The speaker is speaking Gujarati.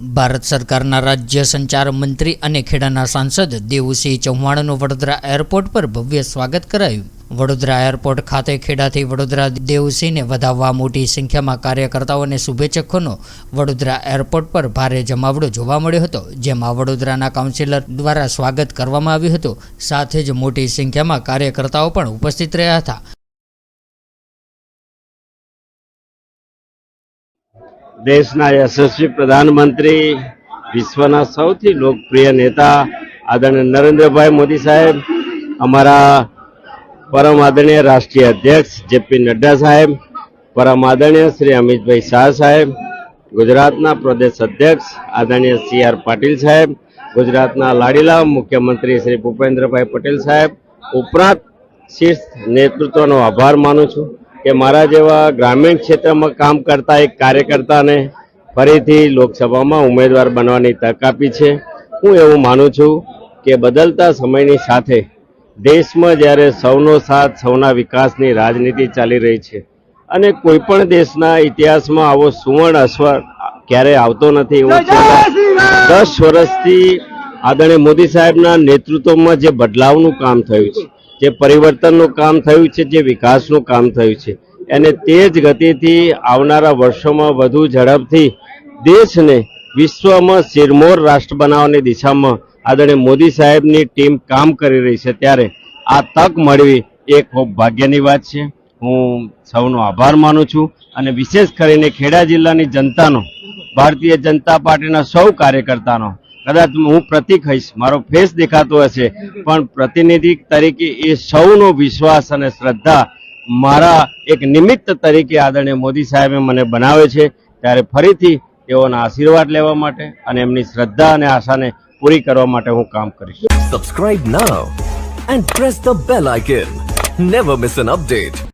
ભારત સરકારના રાજ્ય સંચાર મંત્રી અને ખેડાના સાંસદ દેવુસિંહ ચૌહાણનું વડોદરા એરપોર્ટ પર ભવ્ય સ્વાગત કરાયું. વડોદરા એરપોર્ટ ખાતે ખેડાથી વડોદરા દેવુસિંહને વધાવવા મોટી સંખ્યામાં કાર્યકર્તાઓ અને શુભેચ્છકોનો વડોદરા એરપોર્ટ પર ભારે જમાવડો જોવા મળ્યો હતો, જેમાં વડોદરાના કાઉન્સિલર દ્વારા સ્વાગત કરવામાં આવ્યું હતું. સાથે જ મોટી સંખ્યામાં કાર્યકર્તાઓ પણ ઉપસ્થિત રહ્યા હતા. દેશના યશસ્વી પ્રધાનમંત્રી, વિશ્વના સૌથી લોકપ્રિય નેતા આદરણીય નરેન્દ્રભાઈ મોદી સાહેબ, અમારા પરમ આદરણીય રાષ્ટ્રીય અધ્યક્ષ જેપી નડ્ડા સાહેબ, પરમ આદરણીય શ્રી અમિતભાઈ શાહ સાહેબ, ગુજરાતના પ્રદેશ અધ્યક્ષ આદરણીય સી આર પાટીલ સાહેબ, ગુજરાતના લાડીલા મુખ્યમંત્રી શ્રી ભૂપેન્દ્રભાઈ પટેલ સાહેબ, ઉપરાંત શીર્ષ નેતૃત્વનો આભાર માનું છું. કે મારા જેવા ગ્રામીણ ક્ષેત્રમાં કામ કરતા એક કાર્યકર્તાને ફરીથી લોકસભામાં ઉમેદવાર બનવાની તક આપી છે. હું એવું માનું છું કે બદલતા સમયની સાથે દેશમાં જ્યારે સૌનો સાથ સૌના વિકાસની રાજનીતિ ચાલી રહી છે અને કોઈ પણ દેશના ઇતિહાસમાં આવો સુવર્ણ અસર ક્યારેય આવતો નથી. એવું છેલ્લા દસ વર્ષથી આદરણીય મોદી સાહેબના નેતૃત્વમાં જે બદલાવનું કામ થયું છે જે પરિવર્તનનું કામ થયું છે જે વિકાસનું કામ થયું છે અને તે જ ગતિથી આવનારા વર્ષોમાં વધુ ઝડપથી દેશને વિશ્વમાં શિરમોર રાષ્ટ્ર બનાવવાની દિશામાં આદરણીય મોદી સાહેબની ટીમ કામ કરી રહી છે ત્યારે આ તક મળવી એ ખૂબ ભાગ્યની વાત છે. હું સૌનો આભાર માનું છું અને વિશેષ કરીને ખેડા જિલ્લાની જનતાનો, ભારતીય જનતા પાર્ટીના સૌ કાર્યકર્તાનો, કદાચ હું પ્રતિક હઈશ, મારો ફેસ દેખાતો હશે, પણ પ્રતિનિધિ તરીકે એ સૌનો વિશ્વાસ અને શ્રદ્ધા મારા એક નિમિત્ત તરીકે આદરણીય મોદી સાહેબે મને બનાવે છે, ત્યારે ફરીથી તેઓના આશીર્વાદ લેવા માટે અને એમની શ્રદ્ધા અને આશાને પૂરી કરવા માટે હું કામ કરીશ Subscribe now and press the bell icon never miss an update.